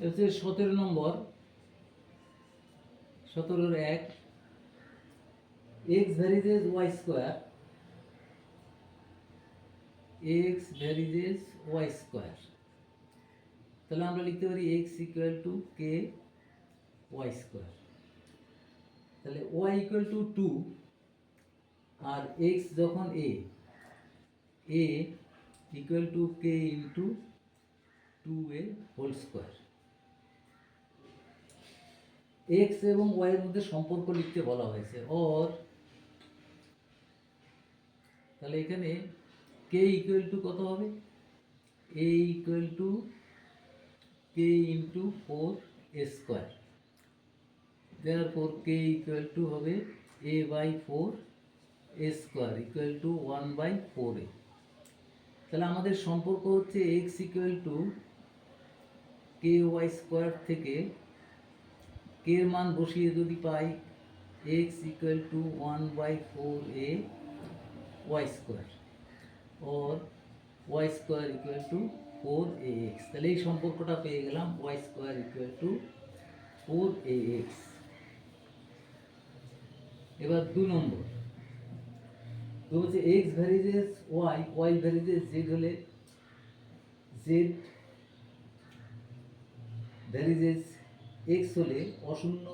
হচ্ছে সতেরো নম্বর, সতেরোর এক x varies y square x varies y square. তাহলে আমরা লিখতে পারি x equal to k y square. তাহলে ওয়াই ইকুয়াল টু টু আর এক্স যখন a a equal to k into two a whole square x এবং ওয়াই এর মধ্যে সম্পর্ক লিখতে বলা হয়েছে। অর তাহলে এখানে কে ইকুয়াল টু কত হবে? A equal to k into four a square therefore k equal to হবে a by 4 a square equal to 1 by 4a তাহলে আমাদের সম্পর্ক হচ্ছে x to k y square থেকে এর মান বসিয়ে যদি পাই x equal to 1 by 4a y square or y square equal to 4ax তাহলে এই সম্পর্কটা পেয়ে গেলাম y square y square equal to 4ax এবার দু নম্বর। তো হচ্ছে x varies y y varies z হলে জেড ভ্যারিজেস এক্স হলে অশূন্য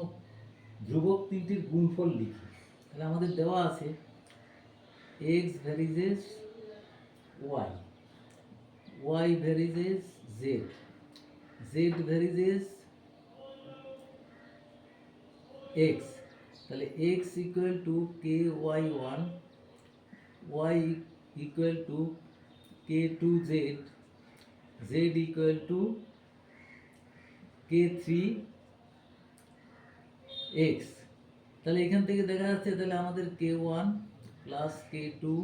ধ্রুবক তিনটির গুণফল লিখি। তাহলে আমাদের দেওয়া আছে x varies y y varies z z varies x তাহলে x equal to k y one y equal to k two z z equal to k three x তাহলে এখান থেকে দেখা যাচ্ছে তাহলে আমাদের k one plus k two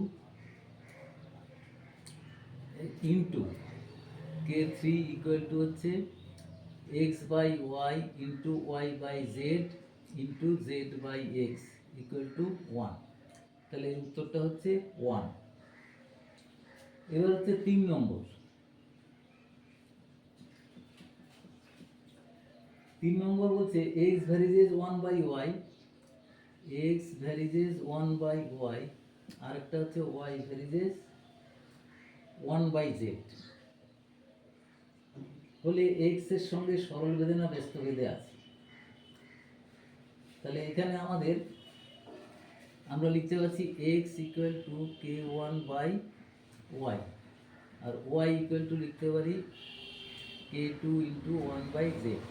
into k three equal to হচ্ছে x by y into y by z into z by x equal to one তাহলে উত্তরটা হচ্ছে ওয়ান এবার হচ্ছে তিন নম্বর। তিন নম্বর বলছে x varies one by y x varies one by y আর একটা হচ্ছে y varies one by z হলে এক্সের সঙ্গে সরল বেঁধে না ব্যস্ত বেঁধে আছে? তাহলে এখানে আমাদের আমরা লিখতে পারছি x equal to k one by y R y equal to লিখতে পারি k two into one by z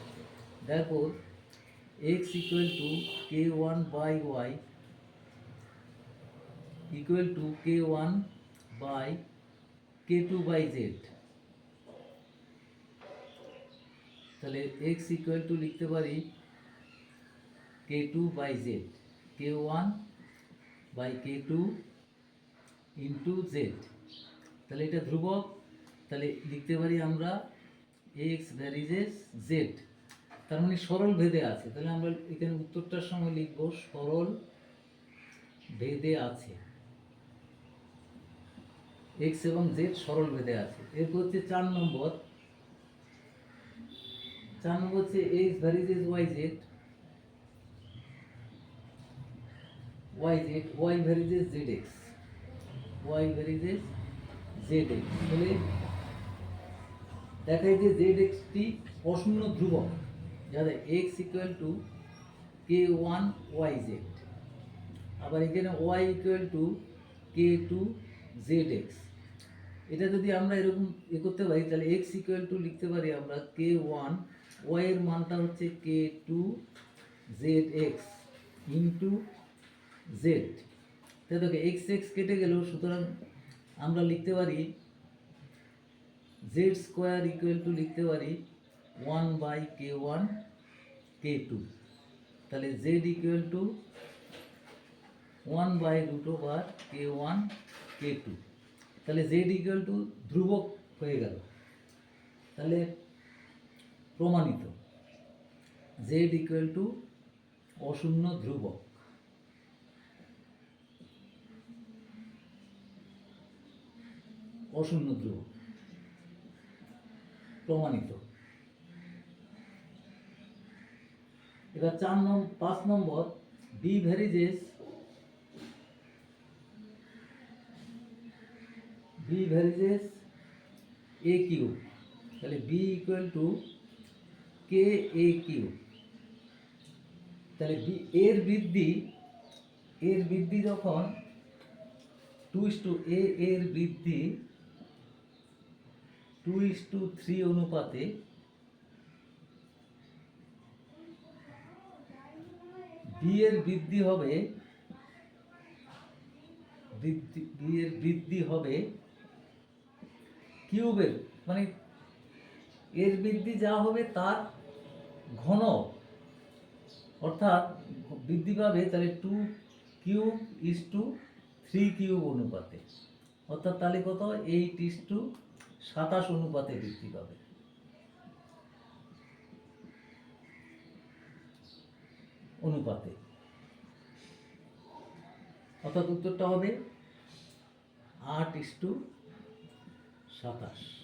two k one by y equal to k one by k two by z তাহলে x equal to লিখতে পারি k two by z k one by k two into z তাহলে এটা ধ্রুবক, তাহলে লিখতে পারি আমরা এক্স ভ্যারিজেস জেড তার মানে সরল ভেদে আছে। তাহলে আমরা এখানে উত্তরটার সময় লিখব সরল ভেদে আছে। এক্স এবং জেড সরল ভেদে আছে। এরপর হচ্ছে চার নম্বর। চার নম্বর হচ্ছে x varies y z y z y varies z x y varies z x তাহলে দেখায় যে জেড এক্সটি অশূন্য ধ্রুবক। যাতে x equal to k one y z আবার এখানে y equal to k two z x এটা যদি আমরা এরকম এ করতে পারি, তাহলে এক্স ইকুয়াল টু লিখতে পারি আমরা কে ওয়ান ওয়াইয়ের মানটা হচ্ছে k two z x into z তাই দেখো এক্স এক্স কেটে গেল সুতরাং আমরা লিখতে পারি জেড স্কোয়ার ইকুয়াল টু লিখতে পারি one by k one k two তাহলে z equal to one by root over k one k two তাহলে জেড ইকুয়াল টু ধ্রুবক হয়ে গেল। তাহলে প্রমাণিত। জেড ইকুয়াল টু অশূন্য ধ্রুবক। অশূন্য ধ্রুবক। প্রমাণিত। এবার চার নম্বর পাঁচ নম্বর b varies b varies a q তাহলে b equal to k a q তাহলে বি এর বৃদ্ধি এর বৃদ্ধি যখন টু ইস টু এ এর বৃদ্ধি টু ইস টু থ্রি অনুপাতে বি এর বৃদ্ধি হবে, বৃদ্ধি বি এর বৃদ্ধি হবে কিউবের মানে এর বৃদ্ধি যা হবে তার ঘন। অর্থাৎ বৃদ্ধি পাবে তাহলে two cube is two three cube অনুপাতে। অর্থাৎ তাহলে কত? এইট ইস টু সাতাশ অনুপাতে বৃদ্ধি পাবে। অনুপাতে। অর্থাৎ উত্তরটা হবে আট ইস টু সাতাশ।